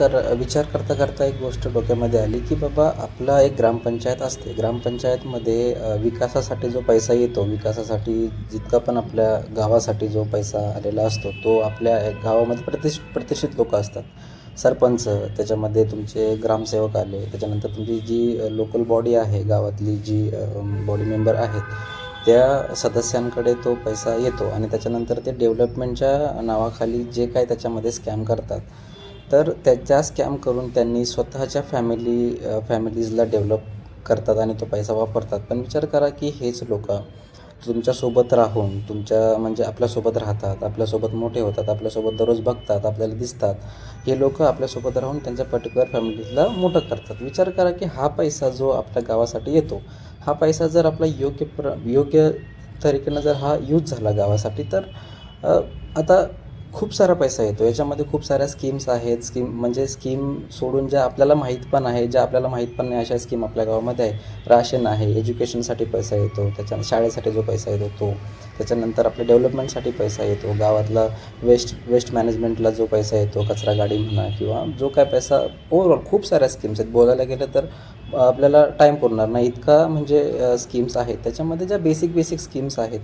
तर विचार करता करता एक गोष्ट डोक्यामध्ये आली की बाबा आपला एक ग्रामपंचायत असते. ग्रामपंचायतमध्ये विकासासाठी जो पैसा येतो विकासासाठी जितका पण आपल्या गावासाठी जो पैसा आलेला असतो तो आपल्या गावामध्ये प्रतिष प्रतिष्ठित लोक असतात. सरपंच त्याच्यामध्ये तुमचे ग्रामसेवक आले त्याच्यानंतर तुमची जी लोकल बॉडी आहे गावातली जी बॉडी मेंबर आहेत त्या सदस्यांकडे तो पैसा येतो आणि त्याच्यानंतर ते डेव्हलपमेंटच्या नावाखाली जे काय त्याच्यामध्ये स्कॅम करतात तर त्याच्या स्कॅम करून त्यांनी स्वतःच्या फॅमिली फॅमिलीजला डेव्हलप करतात आणि तो पैसा वापरतात. पण विचार करा की हेच लोक तुमच्यासोबत राहून तुमच्या म्हणजे आपल्यासोबत राहतात आपल्यासोबत मोठे होतात आपल्यासोबत दररोज बघतात आपल्याला दिसतात. हे लोक आपल्यासोबत राहून त्यांच्या पर्टिक्युलर फॅमिलीला मोठं करतात. विचार करा की हा पैसा जो आपल्या गावासाठी येतो हा पैसा जर आपला योग्य प्र योग्य तरीकेनं जर हा यूज झाला गावासाठी तर आता खूप सारा पैसा येतो. याच्यामध्ये खूप साऱ्या स्कीम्स आहेत. स्कीम म्हणजे स्कीम सोडून ज्या आपल्याला माहीत पण आहे ज्या आपल्याला माहीत पण नाही अशा स्कीम आपल्या गावामध्ये आहे. राशन आहे एज्युकेशनसाठी पैसा येतो. त्याच्या शाळेसाठी जो पैसा येतो तो. त्याच्यानंतर आपल्या डेव्हलपमेंटसाठी पैसा येतो. गावातला वेस्ट वेस्ट मॅनेजमेंटला जो पैसा येतो कचरा गाडी म्हणा किंवा जो काय पैसा ओव्हरऑल खूप साऱ्या स्कीम्स आहेत. बोलायला गेलं तर आपल्याला टाईम पुरणार नाही. इतका म्हणजे स्कीम्स आहेत. त्याच्यामध्ये ज्या बेसिक बेसिक स्कीम्स आहेत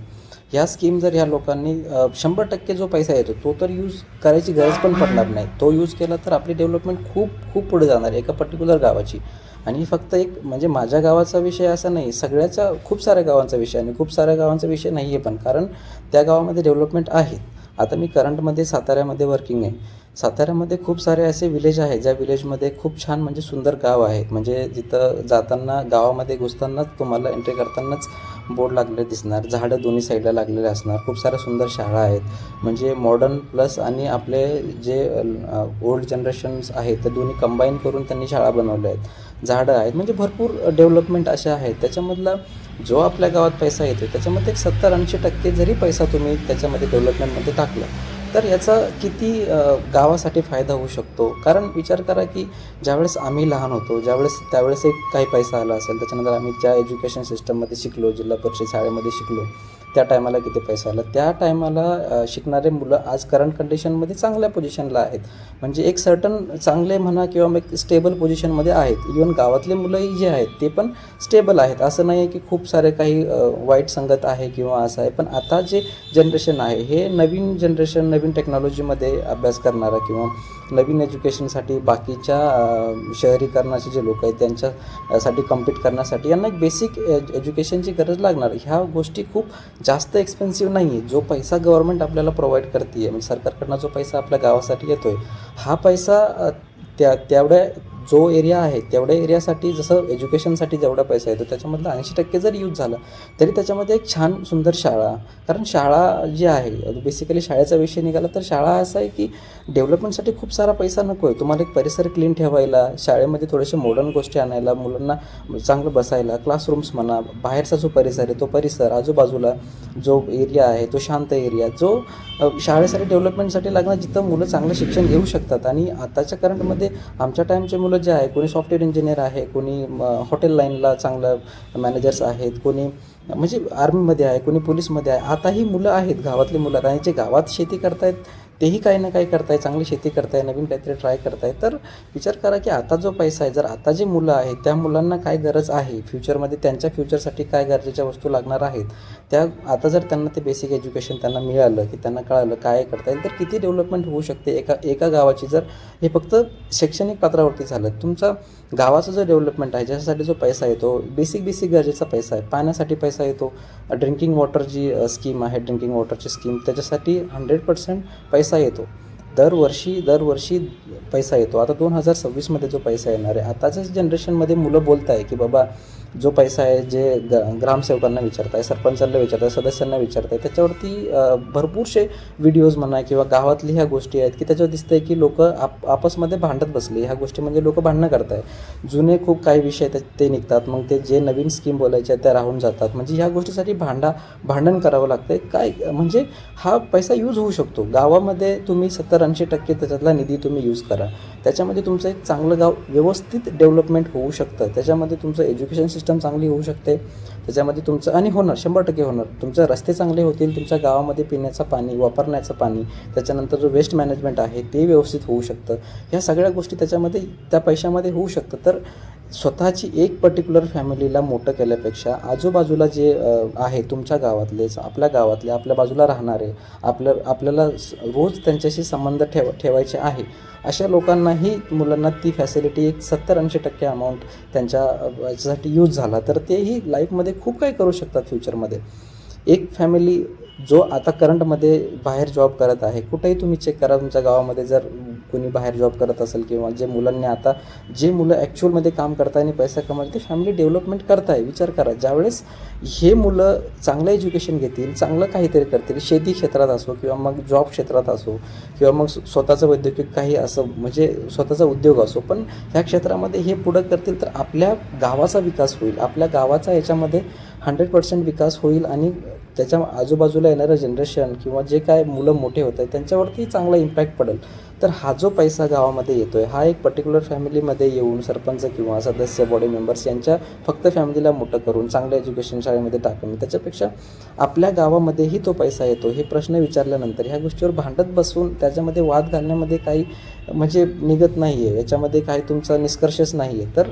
ह्या स्कीम जर ह्या लोकांनी शंभर टक्के जो पैसा येतो तो तर यूज करायची गरज पण पडणार नाही. तो यूज केला तर आपली डेव्हलपमेंट खूप खूप पुढे जाणार आहे एका पर्टिक्युलर गावाची. आणि फक्त एक म्हणजे माझ्या गावाचा विषय असा नाही सगळ्याचा खूप साऱ्या गावांचा विषय आणि खूप साऱ्या गावांचा विषय नाही आहे पण कारण त्या गावामध्ये डेव्हलपमेंट आहेत आता मी करंटमध्ये साताऱ्यामध्ये वर्किंग आहे. साताऱ्यामध्ये खूप सारे असे विलेज आहेत ज्या विलेजमध्ये खूप छान म्हणजे सुंदर गाव आहेत. म्हणजे जिथं जाताना गावामध्ये घुसतानाच तुम्हाला एंट्री करतानाच बोर्ड लागलेले दिसणार झाडं दोन्ही साईडला लागलेले असणार खूप साऱ्या सुंदर शाळा आहेत. म्हणजे मॉडर्न प्लस आणि आपले जे ओल्ड जनरेशन्स आहेत ते दोन्ही कंबाईन करून त्यांनी शाळा बनवल्या आहेत. झाडं आहेत म्हणजे भरपूर डेव्हलपमेंट अशा आहेत. त्याच्यामधला जो आपल्या गावात पैसा येतो त्याच्यामध्ये एक सत्तर ऐंशी टक्के जरी पैसा तुम्ही त्याच्यामध्ये डेव्हलपमेंटमध्ये टाकला तर याचा किती गावासाठी फायदा होऊ शकतो? कारण विचार करा की ज्यावेळेस आम्ही लहान होतो ज्यावेळेस त्यावेळेस एक काही पैसा आला असेल त्याच्यानंतर आम्ही ज्या एज्युकेशन सिस्टममध्ये शिकलो जिल्हा परिषद शाळेमध्ये शिकलो त्या टायमाला किती पैसा आला? त्या टायमाला शिकणारे मुलं आज करंट कंडिशनमध्ये चांगल्या पोझिशनला आहेत. म्हणजे एक सर्टन चांगले म्हणा किंवा मग एक स्टेबल पोझिशनमध्ये आहेत. इवन गावातले मुलंही जे आहेत ते पण स्टेबल आहेत. असं नाही आहे की खूप सारे काही वाईट संगत आहे किंवा असं आहे. पण आता जे जनरेशन आहे हे नवीन जनरेशन नवीन टेक्नॉलॉजीमध्ये अभ्यास करणारा किंवा नवीन एज्युकेशनसाठी बाकीच्या शहरीकरणाचे जे लोक आहेत त्यांच्यासाठी कम्पीट करण्यासाठी यांना एक बेसिक एज्युकेशनची गरज लागणार. ह्या गोष्टी खूप जास्त एक्सपेन्सिव्ह नाही आहे जो पैसा गव्हर्मेंट आपल्याला प्रोव्हाइड करते आहे म्हणजे सरकारकडनं जो पैसा आपल्या गावासाठी येतो आहे हा पैसा त्या तेवढ्या जो एरिया आहे तेवढ्या एरियासाठी जसं एज्युकेशनसाठी जेवढा पैसा येतो त्याच्यामधला ऐंशी टक्के जर यूज झाला तरी त्याच्यामध्ये एक छान सुंदर शाळा. कारण शाळा जी आहे बेसिकली शाळेचा विषय निघाला तर शाळा असा आहे की डेव्हलपमेंटसाठी खूप सारा पैसा नको आहे तुम्हाला एक परिसर क्लीन ठेवायला शाळेमध्ये थोडेसे मॉडर्न गोष्टी आणायला मुलांना चांगलं बसायला क्लासरूम्स म्हणा बाहेरचा जो परिसर आहे तो परिसर आजूबाजूला जो एरिया आहे तो शांत एरिया जो शाळेसाठी डेव्हलपमेंटसाठी लागणार जिथं मुलं चांगलं शिक्षण घेऊ शकतात. आणि आताच्या करंटमध्ये आमच्या टाईमचे मुलं जे आहे कोणी सॉफ्टवेअर इंजिनियर आहे कोणी हॉटेल लाईनला चांगलं मॅनेजर्स आहेत कोणी म्हणजे आर्मीमध्ये आहे कोणी पोलीसमध्ये आहे आताही मुलं आहेत गावातली मुलं आहेत आणि जे गावात शेती करतायत तेही काही ना काही करताय चांगली शेती करताय नवीन काहीतरी ट्राय करताय. तर विचार करा की आता जो पैसा आहे जर आता जे मुलं आहेत त्या मुलांना काय गरज आहे? फ्युचरमध्ये त्यांच्या फ्युचरसाठी काय गरजेच्या वस्तू लागणार आहेत? त्या आता जर त्यांना ते बेसिक एज्युकेशन त्यांना मिळालं की त्यांना कळालं काय करता येईल तर किती डेव्हलपमेंट होऊ शकते? एका एका गावाची जर हे फक्त शैक्षणिक पात्रावरती झालं तुमचा गावाचा जो डेव्हलपमेंट आहे ज्याच्यासाठी जो पैसा येतो बेसिक बेसिक गरजेचा पैसा आहे. पाण्यासाठी पैसा येतो. ड्रिंकिंग वॉटर जी स्कीम आहे ड्रिंकिंग वॉटरची स्कीम त्याच्यासाठी हंड्रेड पर्सेंट पैसा येतो. दरवर्षी दरवर्षी पैसा येतो. आता दोन हजार सव्वीसमध्ये जो पैसा येणार आहे आताच्याच जनरेशनमध्ये मुलं बोलत आहे की बाबा जो पैसा आहे जे ग ग्रामसेवकांना विचारताय सरपंचांना विचारताय सदस्यांना विचारताय त्याच्यावरती भरपूरसे व्हिडिओज म्हणा किंवा गावातली ह्या गोष्टी आहेत की त्याच्यावर दिसतंय की लोक आप आपसमध्ये भांडत बसले. ह्या गोष्टी म्हणजे लोक भांडणं करताय जुने खूप काही विषय ते ते निघतात. मग ते जे नवीन स्कीम बोलायच्या आहेत त्या राहून जातात. म्हणजे ह्या गोष्टीसाठी भांडा भांडण करावं लागतंय. काय म्हणजे हा पैसा यूज होऊ शकतो. गावामध्ये तुम्ही सत्तर ऐंशी टक्के त्याच्यातला निधी तुम्ही यूज करा. त्याच्यामध्ये तुमचं एक चांगलं गाव व्यवस्थित डेव्हलपमेंट होऊ शकतं. त्याच्यामध्ये तुमचं एज्युकेशन सिस्टम सिस्टम चांगली होऊ शकते. त्याच्यामध्ये तुमचं आणि होणार शंभर टक्के होणार. तुमचं रस्ते चांगले होतील तुमच्या गावामध्ये पिण्याचं पाणी वापरण्याचं पाणी त्याच्यानंतर जो वेस्ट मॅनेजमेंट आहे ते व्यवस्थित होऊ शकतं. ह्या सगळ्या गोष्टी त्याच्यामध्ये त्या पैशामध्ये होऊ शकतं. तर स्वतःची एक पर्टिक्युलर फॅमिलीला मोठं केल्यापेक्षा आजूबाजूला जे आहे तुमच्या गावातलेच आपल्या गावातले आपल्या बाजूला राहणारे आपल्या आपल्याला रोज त्यांच्याशी संबंध ठेव ठेवायचे आहे अशा लोकांनाही मुलांना ती फॅसिलिटी एक सत्तर ऐंशी टक्के अमाऊंट त्यांच्या याच्यासाठी यूज झाला तर तेही लाईफमध्ये खूप काही करू शकतात फ्युचरमध्ये एक फॅमिली जो आता करंटमध्ये बाहेर जॉब करत आहे कुठेही तुम्ही चेक करा तुमच्या गावामध्ये जर कोणी बाहेर जॉब करत असेल किंवा जे मुलांनी आता जे मुलं ॲक्च्युअलमध्ये काम करताय आणि पैसा कमवतात ते फॅमिली डेव्हलपमेंट करताय. विचार करा. ज्यावेळेस हे मुलं चांगलं एज्युकेशन घेतील चांगलं काहीतरी करतील शेती क्षेत्रात असो किंवा मग जॉब क्षेत्रात असो किंवा मग स्वतःचं वैद्यकीय काही असं म्हणजे स्वतःचा उद्योग असो पण ह्या क्षेत्रामध्ये हे पुढं करतील तर आपल्या गावाचा विकास होईल. आपल्या गावाचा याच्यामध्ये हंड्रेड पर्सेंट विकास होईल आणि त्याच्या आजूबाजूला येणारं जनरेशन किंवा जे काय मुलं मोठे होत आहेत त्यांच्यावरती चांगला इम्पॅक्ट पडेल. तर हा जो पैसा गावामध्ये येतो आहे हा एक पर्टिक्युलर फॅमिलीमध्ये येऊन सरपंच किंवा सदस्य बॉडी मेंबर्स यांच्या फक्त फॅमिलीला मोठं करून चांगलं एज्युकेशन शाळेमध्ये टाकणं त्याच्यापेक्षा आपल्या गावामध्येही तो पैसा येतो हे प्रश्न विचारल्यानंतर ह्या गोष्टीवर भांडत बसून त्याच्यामध्ये वाद घालण्यामध्ये काही म्हणजे निघत नाही आहे याच्यामध्ये काही तुमचा निष्कर्षच नाही आहे तर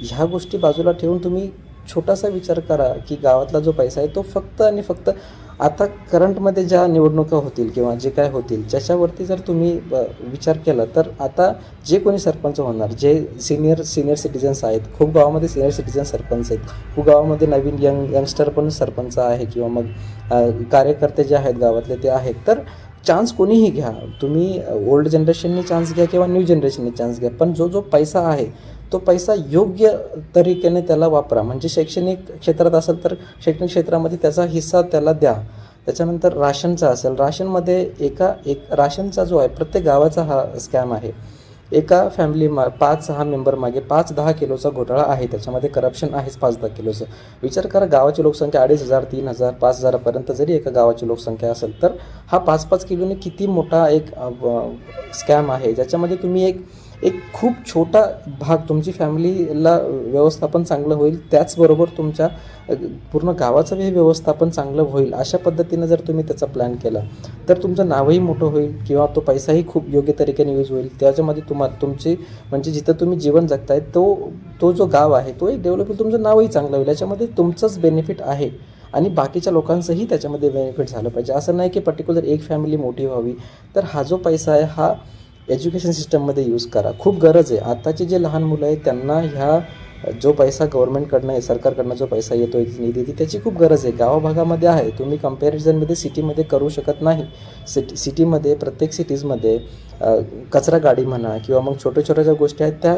ह्या गोष्टी बाजूला ठेवून तुम्ही छोटासा विचार करा की गावातला जो पैसा आहे तो फक्त आणि फक्त आता करंटमध्ये ज्या निवडणुका होतील किंवा जे काय होतील ज्याच्यावरती जर तुम्ही विचार केला तर आता जे कोणी सरपंच होणार जे सिनियर सिनियर सिटिझन्स आहेत खूप गावामध्ये सिनियर सिटीजन सरपंच आहेत खूप गावामध्ये नवीन यंग यंगस्टर पण सरपंच आहे किंवा मग कार्यकर्ते जे आहेत गावातले ते आहेत तर चान्स कोणीही घ्या. तुम्ही ओल्ड जनरेशनने चान्स घ्या किंवा न्यू जनरेशनने चान्स घ्या पण जो जो पैसा आहे तो पैसा योग्य तरीकेने त्याला वापरा. म्हणजे शैक्षणिक क्षेत्रात असेल तर शैक्षणिक क्षेत्रामध्ये त्याचा हिस्सा त्याला द्या. त्याच्यानंतर राशनचा असेल. राशनमध्ये एका एक राशनचा जो आहे प्रत्येक गावाचा हा स्कॅम आहे. एका फॅमिली मा पाच सहा मेंबर मागे पाच दहा किलोचा घोटाळा आहे. त्याच्यामध्ये करप्शन आहेच पाच दहा किलोचं. विचार करा गावाची लोकसंख्या अडीच हजार तीन हजार पाच हजारापर्यंत जरी एका गावाची लोकसंख्या असेल तर हा पाच पाच किलोने किती मोठा एक स्कॅम आहे. ज्याच्यामध्ये तुम्ही एक एक खूप छोटा भाग तुमची फॅमिलीला व्यवस्थापन चांगलं होईल त्याचबरोबर तुमच्या पूर्ण गावाचं हे व्यवस्थापन चांगलं होईल अशा पद्धतीनं जर तुम्ही त्याचा प्लॅन केला तर तुमचं नावही मोठं होईल किंवा तो पैसाही खूप योग्य तरीकेने यूज होईल. त्याच्यामध्ये तुम्हा तुमची म्हणजे जिथं तुम्ही जीवन जगताय तो तो जो गाव आहे तो एक डेव्हलप होईल तुमचं नावही चांगलं होईल याच्यामध्ये तुमचंच बेनिफिट आहे आणि बाकीच्या लोकांचंही त्याच्यामध्ये बेनिफिट झालं पाहिजे. असं नाही की पर्टिक्युलर एक फॅमिली मोठी व्हावी तर हा जो पैसा आहे हा एज्युकेशन सिस्टममध्ये यूज करा. खूप गरज आहे. आताचे जे लहान मुलं आहेत त्यांना ह्या जो पैसा गव्हर्नमेंटकडनं आहे सरकारकडनं जो पैसा येतो आहे निधी ती त्याची खूप गरज आहे. गावाभागामध्ये आहे. तुम्ही कम्पॅरिझनमध्ये सिटीमध्ये करू शकत नाही. सिटी सिटीमध्ये प्रत्येक सिटीजमध्ये कचरा गाडी म्हणा किंवा मग छोट्या छोट्या ज्या गोष्टी आहेत त्या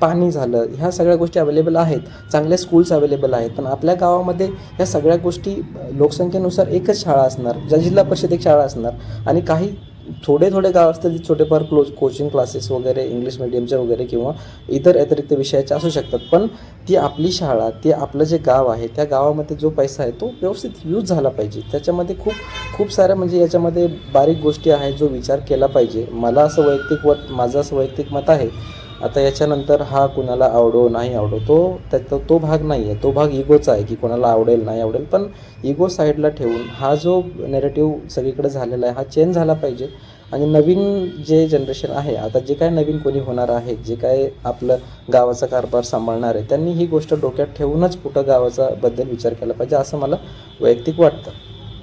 पाणी झालं ह्या सगळ्या गोष्टी अवेलेबल आहेत. चांगल्या स्कूल्स अवेलेबल आहेत. पण आपल्या गावामध्ये ह्या सगळ्या गोष्टी लोकसंख्येनुसार एकच शाळा असणार. ज्या जिल्हा परिषद एक शाळा असणार. आणि काही थोडे थोडे गाव असतात जे छोटेफार क्लोज कोचिंग क्लासेस वगैरे इंग्लिश मिडियमचे वगैरे किंवा इतर अतिरिक्त विषयाचे असू शकतात. पण ती आपली शाळा ते आपलं जे गाव आहे त्या गावामध्ये जो पैसा आहे तो व्यवस्थित यूज झाला पाहिजे. त्याच्यामध्ये खूप खूप साऱ्या म्हणजे याच्यामध्ये बारीक गोष्टी आहेत जो विचार केला पाहिजे. मला असं वैयक्तिक वत माझं असं वैयक्तिक मत आहे आता याच्यानंतर हा कुणाला आवडो नाही आवडो तो त्याचा तो भाग नाही आहे तो भाग इगोचा आहे की कोणाला आवडेल नाही आवडेल. पण इगो साईडला ठेवून हा जो नेरेटिव्ह सगळीकडे झालेला आहे हा चेंज झाला पाहिजे. आणि नवीन जे जनरेशन आहे आता जे काय नवीन कोणी होणार आहे जे काय आपलं गावाचा कारभार सांभाळणार आहे त्यांनी ही गोष्ट डोक्यात ठेवूनच कुठं गावाचा बद्दल विचार केला पाहिजे असं मला वैयक्तिक वाटतं.